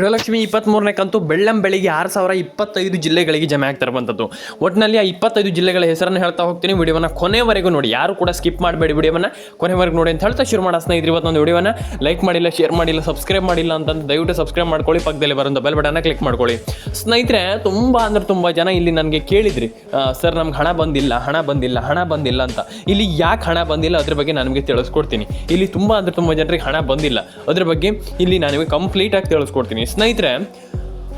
ಗೃಹಲಕ್ಷ್ಮಿ ಇಪ್ಪತ್ತ್ಮೂರನೇ ಕಂತು ಬೆಳ್ಳಂ ಬೆಳಿಗ್ಗೆ ಆರು ಸಾವಿರ ಇಪ್ಪತ್ತೈದು ಜಿಲ್ಲೆಗಳಿಗೆ ಜಮೆ ಆಗ್ತಾ ಇರುವಂಥದ್ದು. ಒಟ್ಟಿನಲ್ಲಿ ಆ ಇಪ್ಪತ್ತೈದು ಜಿಲ್ಲೆಗಳ ಹೆಸರನ್ನು ಹೇಳ್ತಾ ಹೋಗ್ತೀನಿ. ವಿಡಿಯೋನ ಕೊನೆವರೆಗೂ ನೋಡಿ. ಯಾರು ಕೂಡ ಸ್ಕಿಪ್ ಮಾಡಬೇಡಿ ವಿಡಿಯೋವನ್ನು. ಕೊನೆವರೆಗೂ ನೋಡಿ ಅಂತ ಹೇಳ್ತಾ ಶುರು ಮಾಡೋ ಇದ್ರಿ ಇವತ್ತೊಂದು ವಿಡಿಯೋನ ಲೈಕ್ ಮಾಡಿಲ್ಲ ಶೇರ್ ಮಾಡಿಲ್ಲ ಸಬ್ಸ್ಕ್ರೈಬ್ ಮಾಡಿಲ್ಲ ಅಂತಂದು ದಯವಿಟ್ಟು ಸಬ್ಸ್ಕ್ರೈಬ್ ಮಾಡ್ಕೊಳ್ಳಿ. ಪಕ್ಕದಲ್ಲಿ ಬರೋದು ಬೆಲ್ ಬಟನ್ನ ಕ್ಲಿಕ್ ಮಾಡ್ಕೊಳ್ಳಿ. ಸ್ನೇಹಿತರೆ, ತುಂಬ ಅಂದ್ರೆ ತುಂಬ ಜನ ಇಲ್ಲಿ ನನಗೆ ಕೇಳಿದ್ರಿ. ಸರ್ ನಮ್ಗೆ ಹಣ ಬಂದಿಲ್ಲ ಹಣ ಬಂದಿಲ್ಲ ಹಣ ಬಂದಿಲ್ಲ ಅಂತ. ಇಲ್ಲಿ ಯಾಕೆ ಹಣ ಬಂದಿಲ್ಲ ಅದ್ರ ಬಗ್ಗೆ ನಾನು ನಿಮಗೆ ತಿಳಿಸ್ಕೊಡ್ತೀನಿ. ಇಲ್ಲಿ ತುಂಬ ಅಂದ್ರೆ ತುಂಬ ಜನರಿಗೆ ಹಣ ಬಂದಿಲ್ಲ. ಅದ್ರ ಬಗ್ಗೆ ಇಲ್ಲಿ ನಾನು ನಿಮಗೆ ಕಂಪ್ಲೀಟಾಗಿ ತಿಳಿಸ್ಕೊಡ್ತೀನಿ. ಸ್ನೇಹಿತರೆ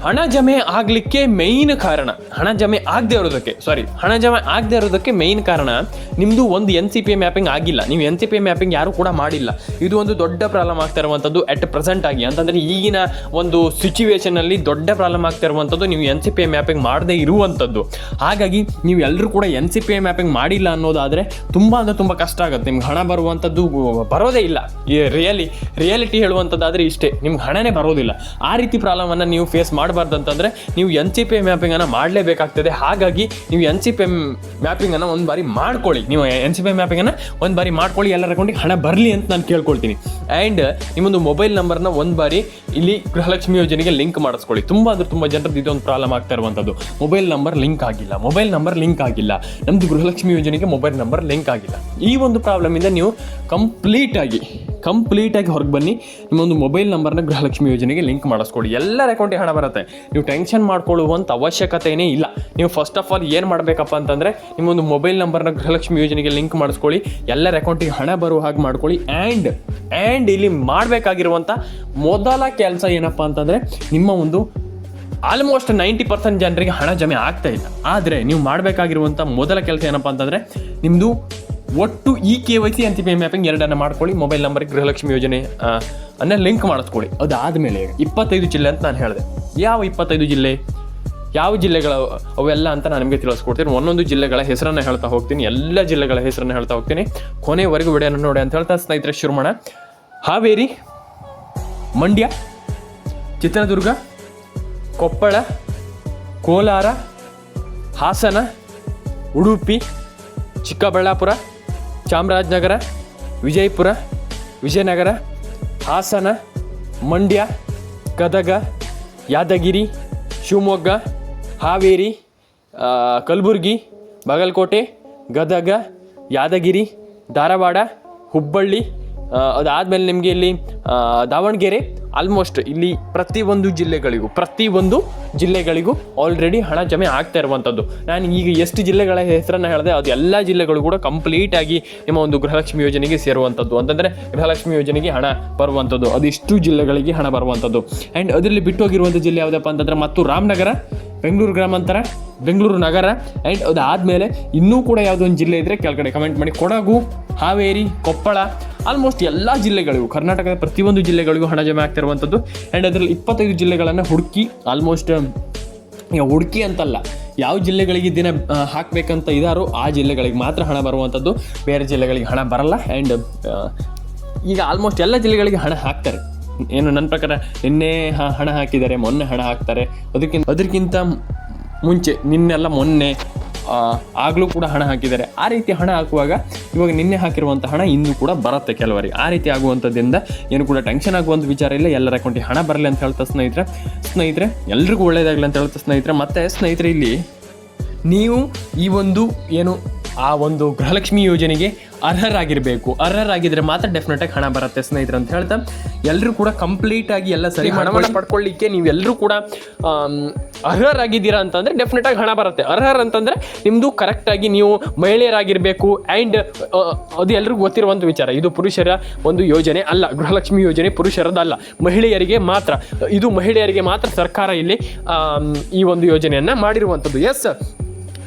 ಹಣ ಜಮೆ ಆಗಲಿಕ್ಕೆ ಮೇಯ್ನ್ ಕಾರಣ. ಹಣ ಜಮೆ ಆಗದೆ ಇರೋದಕ್ಕೆ ಸಾರಿ ಹಣ ಜಮೆ ಆಗದೆ ಇರೋದಕ್ಕೆ ಮೇಯ್ನ್ ಕಾರಣ ನಿಮ್ಮದು ಒಂದು ಎನ್ ಸಿ ಪಿ ಮ್ಯಾಪಿಂಗ್ ಆಗಿಲ್ಲ. ನೀವು ಎನ್ ಸಿ ಪಿ ಮ್ಯಾಪಿಂಗ್ ಯಾರು ಕೂಡ ಮಾಡಿಲ್ಲ. ಇದು ಒಂದು ದೊಡ್ಡ ಪ್ರಾಬ್ಲಮ್ ಆಗ್ತಾ ಇರುವಂಥದ್ದು ಎಟ್ ಪ್ರೆಸೆಂಟ್ ಆಗಿ. ಅಂತಂದರೆ ಈಗಿನ ಒಂದು ಸಿಚುವೇಶನಲ್ಲಿ ದೊಡ್ಡ ಪ್ರಾಬ್ಲಮ್ ಆಗ್ತಾ ಇರುವಂಥದ್ದು ನೀವು ಎನ್ ಸಿ ಪಿ ಮ್ಯಾಪಿಂಗ್ ಮಾಡದೇ ಇರುವಂಥದ್ದು ಹಾಗಾಗಿ ನೀವು ಎಲ್ಲರೂ ಕೂಡ ಎನ್ ಸಿ ಪಿ ಮ್ಯಾಪಿಂಗ್ ಮಾಡಿಲ್ಲ ಅನ್ನೋದಾದರೆ ತುಂಬ ಅಂದರೆ ತುಂಬ ಕಷ್ಟ ಆಗುತ್ತೆ. ನಿಮ್ಗೆ ಹಣ ಬರುವಂಥದ್ದು ಬರೋದೇ ಇಲ್ಲ. ರಿಯಲಿ ರಿಯಾಲಿಟಿ ಹೇಳುವಂಥದ್ದಾದರೆ ಇಷ್ಟೇ. ನಿಮ್ಗೆ ಹಣನೇ ಬರೋದಿಲ್ಲ. ಆ ರೀತಿ ಪ್ರಾಬ್ಲಮನ್ನು ನೀವು ಫೇಸ್ ಮಾಡಬಾರ್ದು ಅಂತಂದರೆ ನೀವು ಎನ್ ಸಿ ಪಿ ಮ್ಯಾಪಿಂಗನ್ನು ಮಾಡಲೇಬೇಕಾಗ್ತದೆ. ಹಾಗಾಗಿ ನೀವು ಎನ್ ಸಿ ಪಿ ಎಂ ಮ್ಯಾಪಿಂಗನ್ನು ಒಂದು ಬಾರಿ ಮಾಡ್ಕೊಳ್ಳಿ. ನೀವು ಎನ್ ಸಿ ಪಿ ಮ್ಯಾಪಿಂಗನ್ನು ಒಂದು ಬಾರಿ ಮಾಡ್ಕೊಳ್ಳಿ, ಎಲ್ಲರ ಅಕೌಂಟಿಗೆ ಹಣ ಬರಲಿ ಅಂತ ನಾನು ಕೇಳ್ಕೊಳ್ತೀನಿ. ಆ್ಯಂಡ್ ನಿಮ್ಮೊಂದು ಮೊಬೈಲ್ ನಂಬರ್ನ ಒಂದು ಬಾರಿ ಇಲ್ಲಿ ಗೃಹಲಕ್ಷ್ಮಿ ಯೋಜನೆಗೆ ಲಿಂಕ್ ಮಾಡಿಸ್ಕೊಳ್ಳಿ. ತುಂಬ ಅಂದರೆ ತುಂಬ ಜನರದ್ದು ಇದೊಂದು ಪ್ರಾಬ್ಲಮ್ ಆಗ್ತಾ ಇರುವಂಥದ್ದು ಮೊಬೈಲ್ ನಂಬರ್ ಲಿಂಕ್ ಆಗಿಲ್ಲ. ಮೊಬೈಲ್ ನಂಬರ್ ಲಿಂಕ್ ಆಗಿಲ್ಲ. ನಮ್ಮದು ಗೃಹಲಕ್ಷ್ಮಿ ಯೋಜನೆಗೆ ಮೊಬೈಲ್ ನಂಬರ್ ಲಿಂಕ್ ಆಗಿಲ್ಲ. ಈ ಒಂದು ಪ್ರಾಬ್ಲಮಿಂದ ನೀವು ಕಂಪ್ಲೀಟಾಗಿ ಕಂಪ್ಲೀಟಾಗಿ ಹೊರಗೆ ಬನ್ನಿ, ನಿಮ್ಮೊಂದು ಮೊಬೈಲ್ ನಂಬರ್ನ ಗೃಹಲಕ್ಷ್ಮಿ ಯೋಜನೆಗೆ ಲಿಂಕ್ ಮಾಡಿಸ್ಕೊಳ್ಳಿ ಎಲ್ಲರ ಅಕೌಂಟಿಗೆ ಹಣ ಬರುತ್ತೆ. ನೀವು ಟೆನ್ಷನ್ ಮಾಡ್ಕೊಳ್ಳುವಂಥ ಅವಶ್ಯಕತೆಯೇ ಇಲ್ಲ. ನೀವು ಫಸ್ಟ್ ಆಫ್ ಆಲ್ ಏನು ಮಾಡಬೇಕಪ್ಪ ಅಂತಂದರೆ, ನಿಮ್ಮೊಂದು ಮೊಬೈಲ್ ನಂಬರ್ನ ಗೃಹಲಕ್ಷ್ಮಿ ಯೋಜನೆಗೆ ಲಿಂಕ್ ಮಾಡಿಸ್ಕೊಳ್ಳಿ. ಎಲ್ಲರ ಅಕೌಂಟಿಗೆ ಹಣ ಬರುವ ಹಾಗೆ ಮಾಡ್ಕೊಳ್ಳಿ. ಆ್ಯಂಡ್ ಆ್ಯಂಡ್ ಇಲ್ಲಿ ಮಾಡಬೇಕಾಗಿರುವಂಥ ಮೊದಲ ಕೆಲಸ ಏನಪ್ಪ ಅಂತಂದರೆ, ನಿಮ್ಮ ಒಂದು ಆಲ್ಮೋಸ್ಟ್ ನೈಂಟಿ ಪರ್ಸೆಂಟ್ ಜನರಿಗೆ ಹಣ ಜಮೆ ಆಗ್ತಾ ಇಲ್ಲ. ಆದರೆ ನೀವು ಮಾಡಬೇಕಾಗಿರುವಂಥ ಮೊದಲ ಕೆಲಸ ಏನಪ್ಪ ಅಂತಂದರೆ ನಿಮ್ಮದು ಒಟ್ಟು ಇ ಕೆ ವೈ ಸಿ ಅಂತಿ ಪೇ ಮ್ಯಾಪಿಂಗ್ ಎರಡನ್ನು ಮಾಡ್ಕೊಳ್ಳಿ. ಮೊಬೈಲ್ ನಂಬರ್ ಗೃಹಲಕ್ಷ್ಮಿ ಯೋಜನೆ ಅನ್ನ ಲಿಂಕ್ ಮಾಡಿಸ್ಕೊಳ್ಳಿ. ಅದಾದಮೇಲೆ ಇಪ್ಪತ್ತೈದು ಜಿಲ್ಲೆ ಅಂತ ನಾನು ಹೇಳಿದೆ. ಯಾವ ಇಪ್ಪತ್ತೈದು ಜಿಲ್ಲೆ, ಯಾವ ಜಿಲ್ಲೆಗಳ ಅವೆಲ್ಲ ಅಂತ ನಾನು ನಿಮಗೆ ತಿಳಿಸ್ಕೊಡ್ತೀನಿ. ಒಂದೊಂದು ಜಿಲ್ಲೆಗಳ ಹೆಸರನ್ನು ಹೇಳ್ತಾ ಹೋಗ್ತೀನಿ. ಎಲ್ಲ ಜಿಲ್ಲೆಗಳ ಹೆಸರನ್ನು ಹೇಳ್ತಾ ಹೋಗ್ತೀನಿ. ಕೊನೆವರೆಗೂ ವಿಡಿಯೋನ ನೋಡಿ ಅಂತ ಹೇಳ್ತಾ ಸ್ನೇಹಿತರೆ ಶುರು ಹಾವೇರಿ, ಮಂಡ್ಯ, ಚಿತ್ರದುರ್ಗ, ಕೊಪ್ಪಳ, ಕೋಲಾರ, ಹಾಸನ, ಉಡುಪಿ, ಚಿಕ್ಕಬಳ್ಳಾಪುರ ಚಾಮರಾಜನಗರ, ವಿಜಯಪುರ, ವಿಜಯನಗರ, ಹಾಸನ, ಮಂಡ್ಯ, ಗದಗ, ಯಾದಗಿರಿ, ಶಿವಮೊಗ್ಗ, ಹಾವೇರಿ ಕಲಬುರ್ಗಿ, ಬಾಗಲಕೋಟೆ, ಗದಗ, ಯಾದಗಿರಿ, ಧಾರವಾಡ, ಹುಬ್ಬಳ್ಳಿ ಅದಾದಮೇಲೆ ನಿಮಗೆ ಇಲ್ಲಿ ದಾವಣಗೆರೆ ಆಲ್ಮೋಸ್ಟ್ ಇಲ್ಲಿ ಪ್ರತಿಯೊಂದು ಜಿಲ್ಲೆಗಳಿಗೂ ಪ್ರತಿಯೊಂದು ಜಿಲ್ಲೆಗಳಿಗೂ ಆಲ್ರೆಡಿ ಹಣ ಜಮೆ ಆಗ್ತಾ ಇರುವಂಥದ್ದು. ನಾನು ಈಗ ಎಷ್ಟು ಜಿಲ್ಲೆಗಳ ಹೆಸರನ್ನು ಹೇಳಿದೆ, ಅದು ಎಲ್ಲ ಜಿಲ್ಲೆಗಳು ಕೂಡ ಕಂಪ್ಲೀಟ್ ಆಗಿ ನಿಮ್ಮ ಒಂದು ಗೃಹಲಕ್ಷ್ಮಿ ಯೋಜನೆಗೆ ಸೇರುವಂಥದ್ದು. ಅಂತಂದರೆ ಗೃಹಲಕ್ಷ್ಮಿ ಯೋಜನೆಗೆ ಹಣ ಬರುವಂಥದ್ದು ಅದಿಷ್ಟು ಜಿಲ್ಲೆಗಳಿಗೆ ಹಣ ಬರುವಂಥದ್ದು. ಆ್ಯಂಡ್ ಅದರಲ್ಲಿ ಬಿಟ್ಟು ಹೋಗಿರುವಂಥ ಜಿಲ್ಲೆ ಯಾವುದಪ್ಪ ಅಂತಂದರೆ ಮತ್ತು ರಾಮನಗರ, ಬೆಂಗಳೂರು ಗ್ರಾಮಾಂತರ, ಬೆಂಗಳೂರು ನಗರ ಆ್ಯಂಡ್ ಅದಾದಮೇಲೆ ಇನ್ನೂ ಕೂಡ ಯಾವುದೋ ಒಂದು ಜಿಲ್ಲೆ ಇದ್ದರೆ ಕೆಳಗಡೆ ಕಮೆಂಟ್ ಮಾಡಿ. ಕೊಡಗು, ಹಾವೇರಿ, ಕೊಪ್ಪಳ ಆಲ್ಮೋಸ್ಟ್ ಎಲ್ಲ ಜಿಲ್ಲೆಗಳಿಗೂ, ಕರ್ನಾಟಕದ ಪ್ರತಿಯೊಂದು ಜಿಲ್ಲೆಗಳಿಗೂ ಹಣ ಜಮೆ ಆಗ್ತಿರುವಂಥದ್ದು. ಆ್ಯಂಡ್ ಅದರಲ್ಲಿ ಇಪ್ಪತ್ತೈದು ಜಿಲ್ಲೆಗಳನ್ನು ಹುಡುಕಿ ಆಲ್ಮೋಸ್ಟ್ ಹುಡುಕಿ ಅಂತಲ್ಲ, ಯಾವ ಜಿಲ್ಲೆಗಳಿಗೆ ದಿನ ಹಾಕಬೇಕಂತ ಇದಾರೋ ಆ ಜಿಲ್ಲೆಗಳಿಗೆ ಮಾತ್ರ ಹಣ ಬರುವಂಥದ್ದು. ಬೇರೆ ಜಿಲ್ಲೆಗಳಿಗೆ ಹಣ ಬರಲ್ಲ. ಆ್ಯಂಡ್ ಈಗ ಆಲ್ಮೋಸ್ಟ್ ಎಲ್ಲ ಜಿಲ್ಲೆಗಳಿಗೆ ಹಣ ಹಾಕ್ತಾರೆ. ಏನು ನನ್ನ ಪ್ರಕಾರ ನಿನ್ನೆ ಹಣ ಹಾಕಿದ್ದಾರೆ, ಮೊನ್ನೆ ಹಣ ಹಾಕ್ತಾರೆ. ಅದಕ್ಕಿಂತ ಅದಕ್ಕಿಂತ ಮುಂಚೆ, ನಿನ್ನೆಲ್ಲ ಮೊನ್ನೆ ಆಗಲೂ ಕೂಡ ಹಣ ಹಾಕಿದ್ದಾರೆ. ಆ ರೀತಿ ಹಣ ಹಾಕುವಾಗ ಇವಾಗ ನಿನ್ನೆ ಹಾಕಿರುವಂಥ ಹಣ ಇಂದು ಕೂಡ ಬರುತ್ತೆ ಕೆಲವರಿಗೆ. ಆ ರೀತಿ ಆಗುವಂಥದ್ದಿಂದ ಏನು ಕೂಡ ಟೆನ್ಷನ್ ಆಗುವಂಥ ವಿಚಾರ ಇಲ್ಲ. ಎಲ್ಲರ ಅಕೌಂಟಿಗೆ ಹಣ ಬರಲಿ ಅಂತ ಹೇಳ್ತಾ ಸ್ನೇಹಿತರೆ ಸ್ನೇಹಿತರೆ, ಎಲ್ರಿಗೂ ಒಳ್ಳೆಯದಾಗಲಿ ಅಂತ ಹೇಳ್ತಾ ಸ್ನೇಹಿತರೆ. ಮತ್ತೆ ಸ್ನೇಹಿತರೆ, ಇಲ್ಲಿ ನೀವು ಈ ಒಂದು ಏನು ಆ ಒಂದು ಗೃಹಲಕ್ಷ್ಮಿ ಯೋಜನೆಗೆ ಅರ್ಹರಾಗಿರಬೇಕು. ಅರ್ಹರಾಗಿದ್ರೆ ಮಾತ್ರ ಡೆಫಿನೆಟ್ ಆಗಿ ಹಣ ಬರುತ್ತೆ ಸ್ನೇಹಿತರೆ ಅಂತ ಹೇಳ್ತಾ ಎಲ್ಲರೂ ಕೂಡ ಕಂಪ್ಲೀಟ್ ಆಗಿ ಎಲ್ಲ ಸರಿ ಹಣವನ್ನು ಪಡ್ಕೊಳ್ಳಿಕ್ಕೆ ನೀವೆಲ್ಲರೂ ಕೂಡ ಅರ್ಹರಾಗಿದ್ದೀರಾ ಅಂತಂದ್ರೆ ಡೆಫಿನೆಟ್ ಆಗಿ ಹಣ ಬರುತ್ತೆ. ಅರ್ಹರ್ ಅಂತಂದ್ರೆ ನಿಮ್ಮದು ಕರೆಕ್ಟಾಗಿ ನೀವು ಮಹಿಳೆಯರಾಗಿರಬೇಕು ಆ್ಯಂಡ್ ಅದು ಎಲ್ರಿಗೂ ಗೊತ್ತಿರುವಂಥ ವಿಚಾರ. ಇದು ಪುರುಷರ ಒಂದು ಯೋಜನೆ ಅಲ್ಲ ಗೃಹಲಕ್ಷ್ಮಿ ಯೋಜನೆ ಪುರುಷರದಲ್ಲ. ಮಹಿಳೆಯರಿಗೆ ಮಾತ್ರ ಇದು ಮಹಿಳೆಯರಿಗೆ ಮಾತ್ರ ಸರ್ಕಾರ ಇಲ್ಲಿ ಈ ಒಂದು ಯೋಜನೆಯನ್ನು ಮಾಡಿರುವಂಥದ್ದು ಎಸ್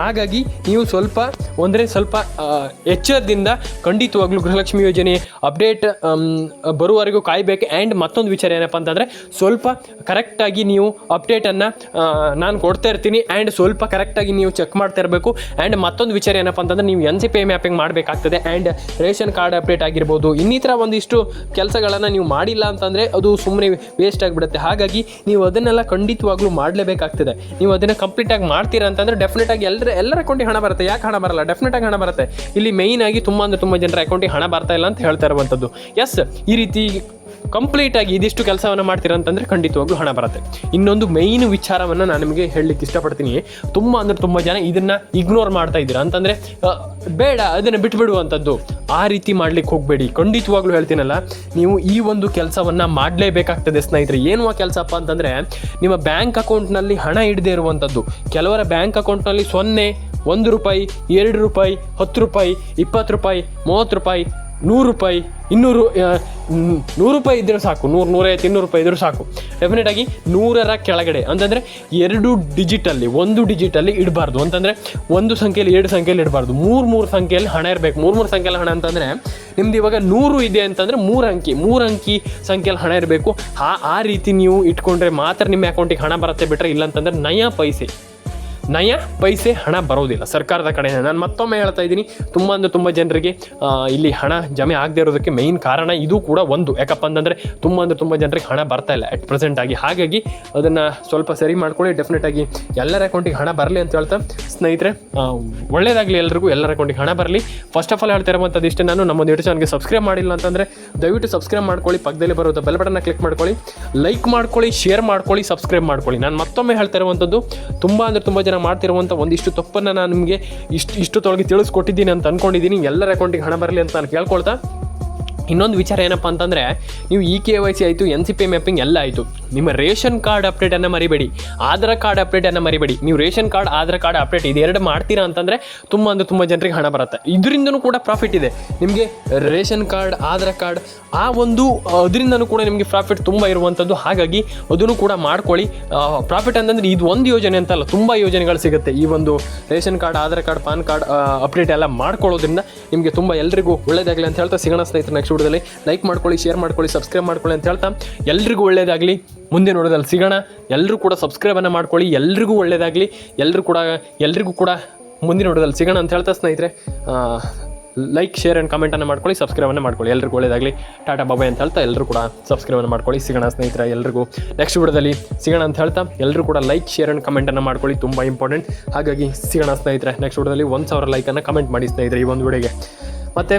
ಹಾಗಾಗಿ ನೀವು ಸ್ವಲ್ಪ ಅಂದರೆ ಸ್ವಲ್ಪ ಎಚ್ಚರದಿಂದ ಖಂಡಿತವಾಗ್ಲೂ ಗೃಹಲಕ್ಷ್ಮಿ ಯೋಜನೆ ಅಪ್ಡೇಟ್ ಬರುವವರೆಗೂ ಕಾಯಬೇಕು. ಆ್ಯಂಡ್ ಮತ್ತೊಂದು ವಿಚಾರ ಏನಪ್ಪ ಅಂತಂದರೆ, ಸ್ವಲ್ಪ ಕರೆಕ್ಟಾಗಿ ನೀವು ಅಪ್ಡೇಟನ್ನು ನಾನು ಕೊಡ್ತಾ ಇರ್ತೀನಿ. ಆ್ಯಂಡ್ ಸ್ವಲ್ಪ ಕರೆಕ್ಟಾಗಿ ನೀವು ಚೆಕ್ ಮಾಡ್ತಾ ಇರಬೇಕು. ಆ್ಯಂಡ್ ಮತ್ತೊಂದು ವಿಚಾರ ಏನಪ್ಪ ಅಂತಂದರೆ, ನೀವು ಎನ್ ಸಿ ಪಿ ಮ್ಯಾಪಿಂಗ್ ಮಾಡಬೇಕಾಗ್ತದೆ. ಆ್ಯಂಡ್ ರೇಷನ್ ಕಾರ್ಡ್ ಅಪ್ಡೇಟ್ ಆಗಿರ್ಬೋದು. ಇನ್ನಿತರ ಒಂದಿಷ್ಟು ಕೆಲಸಗಳನ್ನು ನೀವು ಮಾಡಿಲ್ಲ ಅಂತಂದರೆ, ಅದು ಸುಮ್ಮನೆ ವೇಸ್ಟ್ ಆಗಿಬಿಡುತ್ತೆ. ಹಾಗಾಗಿ ನೀವು ಅದನ್ನೆಲ್ಲ ಖಂಡಿತವಾಗ್ಲೂ ಮಾಡಲೇಬೇಕಾಗ್ತದೆ. ನೀವು ಅದನ್ನು ಕಂಪ್ಲೀಟಾಗಿ ಮಾಡ್ತೀರಾ ಅಂತಂದರೆ ಡೆಫಿನೆಟ್ ಆಗಿ ಎಲ್ಲರ ಎಲ್ಲರ ಅಕೌಂಟಿಗೆ ಹಣ ಬರುತ್ತೆ. ಯಾಕೆ ಹಣ ಬರಲ್ಲ? ಡೆಫಿನೆಟ್ ಆಗಿ ಹಣ ಬರುತ್ತೆ. ಇಲ್ಲಿ ಮೇಯ್ನ್ ಆಗಿ ತುಂಬ ಅಂದರೆ ತುಂಬ ಜನರ ಅಕೌಂಟಿಗೆ ಹಣ ಬರ್ತಾ ಇಲ್ಲ ಅಂತ ಹೇಳ್ತಾ ಇರುವಂಥದ್ದು ಎಸ್ ಈ ರೀತಿ ಕಂಪ್ಲೀಟ್ ಆಗಿ ಇದಿಷ್ಟು ಕೆಲಸವನ್ನು ಮಾಡ್ತೀರಾ ಅಂತಂದರೆ ಖಂಡಿತವಾಗ್ಲೂ ಹಣ ಬರುತ್ತೆ. ಇನ್ನೊಂದು ಮೇಯ್ನ್ ವಿಚಾರವನ್ನು ನಾನು ನಿಮಗೆ ಹೇಳಲಿಕ್ಕೆ ಇಷ್ಟಪಡ್ತೀನಿ. ತುಂಬ ಅಂದರೆ ತುಂಬ ಜನ ಇದನ್ನು ಇಗ್ನೋರ್ ಮಾಡ್ತಾ ಇದ್ದೀರಾ ಅಂತಂದರೆ ಬೇಡ, ಅದನ್ನು ಬಿಟ್ಬಿಡುವಂಥದ್ದು. ಆ ರೀತಿ ಮಾಡ್ಲಿಕ್ಕೆ ಹೋಗಬೇಡಿ. ಖಂಡಿತವಾಗ್ಲೂ ಹೇಳ್ತೀನಲ್ಲ, ನೀವು ಈ ಒಂದು ಕೆಲಸವನ್ನು ಮಾಡಲೇಬೇಕಾಗ್ತದೆ ಸ್ನೇಹಿತರೆ. ಏನು ಆ ಕೆಲಸಪ್ಪ ಅಂತಂದರೆ, ನಿಮ್ಮ ಬ್ಯಾಂಕ್ ಅಕೌಂಟ್ನಲ್ಲಿ ಹಣ ಇಡದೇ ಇರುವಂಥದ್ದು. ಕೆಲವರ ಬ್ಯಾಂಕ್ ಅಕೌಂಟ್ನಲ್ಲಿ ಸೊನ್ನೆ, ಒಂದು ರೂಪಾಯಿ, ಎರಡು ರೂಪಾಯಿ, ಹತ್ತು ರೂಪಾಯಿ, ಇಪ್ಪತ್ತು ರೂಪಾಯಿ, ಮೂವತ್ತು ರೂಪಾಯಿ ನೂರು ರೂಪಾಯಿ, ಇನ್ನೂರು ನೂರು ರೂಪಾಯಿ ಇದ್ದರೂ ಸಾಕು. ನೂರು, ನೂರೈವತ್ತು, ಇನ್ನೂರು ರೂಪಾಯಿ ಇದ್ದರೂ ಸಾಕು. ಡೆಫಿನೆಟಾಗಿ ನೂರರ ಕೆಳಗಡೆ. ಅಂತಂದರೆ ಎರಡು ಡಿಜಿಟಲ್ಲಿ ಒಂದು ಡಿಜಿಟಲ್ಲಿ ಇಡಬಾರ್ದು. ಅಂತಂದರೆ ಒಂದು ಸಂಖ್ಯೆಯಲ್ಲಿ ಎರಡು ಸಂಖ್ಯೆಯಲ್ಲಿ ಇಡಬಾರ್ದು. ಮೂರು ಮೂರು ಸಂಖ್ಯೆಯಲ್ಲಿ ಹಣ ಇರಬೇಕು. ಮೂರು ಮೂರು ಸಂಖ್ಯೆಯಲ್ಲಿ ಹಣ ಅಂತಂದರೆ ನಿಮ್ದು ಇವಾಗ ನೂರು ಇದೆ ಅಂತಂದರೆ ಮೂರು ಅಂಕಿ ಮೂರು ಅಂಕಿ ಸಂಖ್ಯೆಯಲ್ಲಿ ಹಣ ಇರಬೇಕು. ಆ ಆ ರೀತಿ ನೀವು ಇಟ್ಕೊಂಡ್ರೆ ಮಾತ್ರ ನಿಮ್ಮ ಅಕೌಂಟಿಗೆ ಹಣ ಬರುತ್ತೆ ಬಿಟ್ಟರೆ ಇಲ್ಲಂತಂದರೆ ನಯ ಪೈಸೆ. ನಯ, ಪೈಸೆ, ಹಣ ಬರೋದಿಲ್ಲ. ಸರ್ಕಾರದ ಕಡೆಯಿಂದ ನಾನು ಮತ್ತೊಮ್ಮೆ ಹೇಳ್ತಾ ಇದ್ದೀನಿ. ತುಂಬ ಅಂದರೆ ತುಂಬ ಜನರಿಗೆ ಇಲ್ಲಿ ಹಣ ಜಮೆ ಆಗದೆ ಇರೋದಕ್ಕೆ ಮೇಯ್ನ್ ಕಾರಣ ಇದು ಕೂಡ ಒಂದು. ಯಾಕಪ್ಪ ಅಂತಂದರೆ ತುಂಬ ಅಂದರೆ ತುಂಬ ಜನರಿಗೆ ಹಣ ಬರ್ತಾ ಇಲ್ಲ ಅಟ್ ಪ್ರೆಸೆಂಟ್ ಆಗಿ. ಹಾಗಾಗಿ ಅದನ್ನು ಸ್ವಲ್ಪ ಸರಿ ಮಾಡ್ಕೊಳ್ಳಿ. ಡೆಫಿನೆಟ್ ಆಗಿ ಎಲ್ಲರ ಅಕೌಂಟಿಗೆ ಹಣ ಬರಲಿ ಅಂತ ಹೇಳ್ತಾ ಸ್ನೇಹಿತರೆ ಒಳ್ಳೇದಾಗಲಿ ಎಲ್ಲರಿಗೂ ಎಲ್ಲರ ಅಕೌಂಟಿಗೆ ಹಣ ಬರಲಿ. ಫಸ್ಟ್ ಆಫ್ ಆಲ್ ಹೇಳ್ತಾ ಇರುವಂಥದ್ದು ಇಷ್ಟೇ, ನಾನು ನಮ್ಮ ಯೂಟ್ಯೂಬ್ ಚಾನಲ್ಗೆ ಸಬ್ಸ್ಕ್ರೈಬ್ ಮಾಡಿಲ್ಲ ಅಂತಂದರೆ ದಯವಿಟ್ಟು ಸಬ್ಸ್ಕ್ರೈಬ್ ಮಾಡ್ಕೊಳ್ಳಿ, ಪಕ್ಕದಲ್ಲಿ ಬರುವಂಥ ಬೆಲ್ ಬಟನ್ನ ಕ್ಲಿಕ್ ಮಾಡ್ಕೊಳ್ಳಿ ಲೈಕ್ ಮಾಡ್ಕೊಳ್ಳಿ ಶೇರ್ ಮಾಡ್ಕೊಳ್ಳಿ ಸಬ್ಸ್ಕ್ರೈಬ್ ಮಾಡ್ಕೊಳ್ಳಿ. ನಾನು ಮತ್ತೊಮ್ಮೆ ಹೇಳ್ತಾ ಇರುವಂಥದ್ದು ತುಂಬ ಅಂದರೆ ತುಂಬ ಜನ ಮಾಡ್ತಿರುವಂಥ ಒಂದಿಷ್ಟು ತಪ್ಪನ್ನು ನಾನು ನಿಮಗೆ ಇಷ್ಟು ಇಷ್ಟೊತ್ತೊಳಗೆ ತಿಳಿಸ್ಕೊಟ್ಟಿದ್ದೀನಿ ಅಂತ ಅಂದ್ಕೊಂಡಿದ್ದೀನಿ ಎಲ್ಲರ ಅಕೌಂಟಿಗೆ ಹಣ ಬರಲಿ ಅಂತ ನಾನು ಕೇಳ್ಕೊಳ್ತಾ ಇನ್ನೊಂದು ವಿಚಾರ ಏನಪ್ಪ ಅಂತಂದರೆ, ನೀವು ಇ ಕೆ ವೈ ಸಿ ಆಯಿತು, ಎನ್ ಸಿ ಪಿ ಮ್ಯಾಪಿಂಗ್ ಎಲ್ಲ ಆಯಿತು. ನಿಮ್ಮ ರೇಷನ್ ಕಾರ್ಡ್ ಅಪ್ಡೇಟನ್ನು ಮರಿಬೇಡಿ. ಆಧಾರ್ ಕಾರ್ಡ್ ಅಪ್ಡೇಟನ್ನು ಮರಿಬೇಡಿ. ನೀವು ration card, Aadhaar card update ಇದೆರಡು ಮಾಡ್ತೀರಾ ಅಂತಂದರೆ ತುಂಬ ಅಂದರೆ ತುಂಬ ಜನರಿಗೆ ಹಣ ಬರುತ್ತೆ. ಇದರಿಂದನೂ ಕೂಡ ಪ್ರಾಫಿಟ್ ಇದೆ. ನಿಮಗೆ ರೇಷನ್ ಕಾರ್ಡ್, ಆಧಾರ್ ಕಾರ್ಡ್ ಆ ಒಂದು ಅದರಿಂದನೂ ಕೂಡ ನಿಮಗೆ ಪ್ರಾಫಿಟ್ ತುಂಬ ಇರುವಂಥದ್ದು ಹಾಗಾಗಿ ಅದನ್ನು ಕೂಡ ಮಾಡ್ಕೊಳ್ಳಿ. ಪ್ರಾಫಿಟ್ ಅಂತಂದರೆ ಇದು ಒಂದು ಯೋಜನೆ ಅಂತಲ್ಲ, ತುಂಬ ಯೋಜನೆಗಳು ಸಿಗುತ್ತೆ. ಈ ಒಂದು ration card, Aadhaar card, PAN card update ಎಲ್ಲ ಮಾಡ್ಕೊಳ್ಳೋದ್ರಿಂದ ನಿಮಗೆ ತುಂಬ ಎಲ್ಲರಿಗೂ ಒಳ್ಳೇದಾಗಲಿ ಅಂತ ಹೇಳ್ತಾ ಸಿಗೋಣ ಸ್ನೇಹಿತರೆ ನೆಕ್ಸ್ಟ್ ವಿಡಿಯೋದಲ್ಲಿ ಲೈಕ್ ಮಾಡ್ಕೊಳ್ಳಿ ಶೇರ್ ಮಾಡ್ಕೊಳ್ಳಿ ಸಬ್ಸ್ಕ್ರೈಬ್ ಮಾಡ್ಕೊಳ್ಳಿ ಅಂತ ಹೇಳ್ತಾ ಎಲ್ರಿಗೂ ಒಳ್ಳೇದಾಗಲಿ. ಮುಂದೆ ನೋಡೋದಲ್ಲಿ ಸಿಗೋಣ. ಎಲ್ಲರೂ ಕೂಡ ಸಬ್ಸ್ಕ್ರೈಬನ್ನು ಮಾಡ್ಕೊಳ್ಳಿ. ಎಲ್ರಿಗೂ ಒಳ್ಳೇದಾಗಲಿ. ಎಲ್ಲರೂ ಕೂಡ, ಎಲ್ರಿಗೂ ಕೂಡ ಮುಂದಿನ ನೋಡೋದಲ್ಲಿ ಸಿಗೋಣ ಅಂತ ಹೇಳ್ತಾ ಸ್ನೇಹಿತರೆ. ಲೈಕ್ ಶೇರ್ ಆ್ಯಂಡ್ ಕಮೆಂಟನ್ನು ಮಾಡ್ಕೊಳ್ಳಿ ಸಬ್ಸ್ಕ್ರೈಬನ್ನು ಮಾಡ್ಕೊಳ್ಳಿ. ಎಲ್ರಿಗೂ ಒಳ್ಳೇದಾಗಲಿ. ಟಾಟಾ ಬಾಬಾಯ್ ಅಂತ ಹೇಳ್ತಾ ಎಲ್ಲರೂ ಕೂಡ ಸಬ್ಸ್ಕ್ರೈಬನ್ನು ಮಾಡ್ಕೊಳ್ಳಿ. ಸಿಗೋಣ ಸ್ನೇಹಿತರೆ, ಎಲ್ರಿಗೂ. ನೆಕ್ಸ್ಟ್ ವಿಡಿಯೋದಲ್ಲಿ ಸಿಗೋಣ ಅಂತ ಹೇಳ್ತಾ ಎಲ್ಲರೂ ಕೂಡ ಲೈಕ್ ಶೇರ್ ಆ್ಯಂಡ್ ಕಮೆಂಟನ್ನು ಮಾಡ್ಕೊಳ್ಳಿ. ತುಂಬ ಇಂಪಾರ್ಟೆಂಟ್ ಹಾಗಾಗಿ ಸಿಗೋಣ ಸ್ನೇಹಿತರೆ ನೆಕ್ಸ್ಟ್ ವಿಡಿಯೋದಲ್ಲಿ ಒಂದು ಸಾವಿರ ಲೈಕನ್ನು ಕಮೆಂಟ್ ಮಾಡಿ ಸ್ನೇಹಿತರೆ ಈ ಒಂದು ವಿಡಿಯೋಗೆ. ಮತ್ತು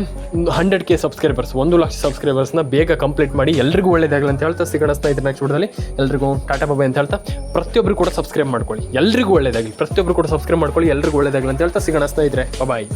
ಹಂಡ್ರೆಡ್ ಕೆ ಸಬ್ಸ್ಕ್ರೈಬರ್ಸ್ ಒಂದು ಲಕ್ಷ ಸಬ್ಸ್ಕ್ರೈಬರ್ಸ್ನ ಬೇಗ ಕಂಪ್ಲೀಟ್ ಮಾಡಿ ಎಲ್ರಿಗೂ ಒಳ್ಳೇದಾಗಲಿ ಅಂತ ಹೇಳ್ತಾ ಸಿಗೋಣ ಸ್ನೇಹಿತರೆ ನೆಕ್ಸ್ಟ್ ವಿಡಿಯೋದಲ್ಲಿ ಎಲ್ರಿಗೂ ಟಾಟಾ ಬಾಬಾ ಅಂತ ಹೇಳ್ತಾ ಪ್ರತಿಯೊಬ್ಬರು ಕೂಡ ಸಬ್ಸ್ಕ್ರೈಬ್ ಮಾಡ್ಕೊಳ್ಳಿ. ಎಲ್ರಿಗೂ ಒಳ್ಳೇದಾಗಲಿ. ಪ್ರತಿಯೊಬ್ಬರು ಕೂಡ ಸಬ್ಸ್ಕ್ರೈಬ್ ಮಾಡ್ಕೊಳ್ಳಿ, ಎಲ್ರಿಗೂ ಒಳ್ಳೇದಾಗಲಿ ಅಂತ ಹೇಳ್ತಾ ಸಿಗೋಣ ಸ್ನೇಹಿತರೆ. ಬಾಯ್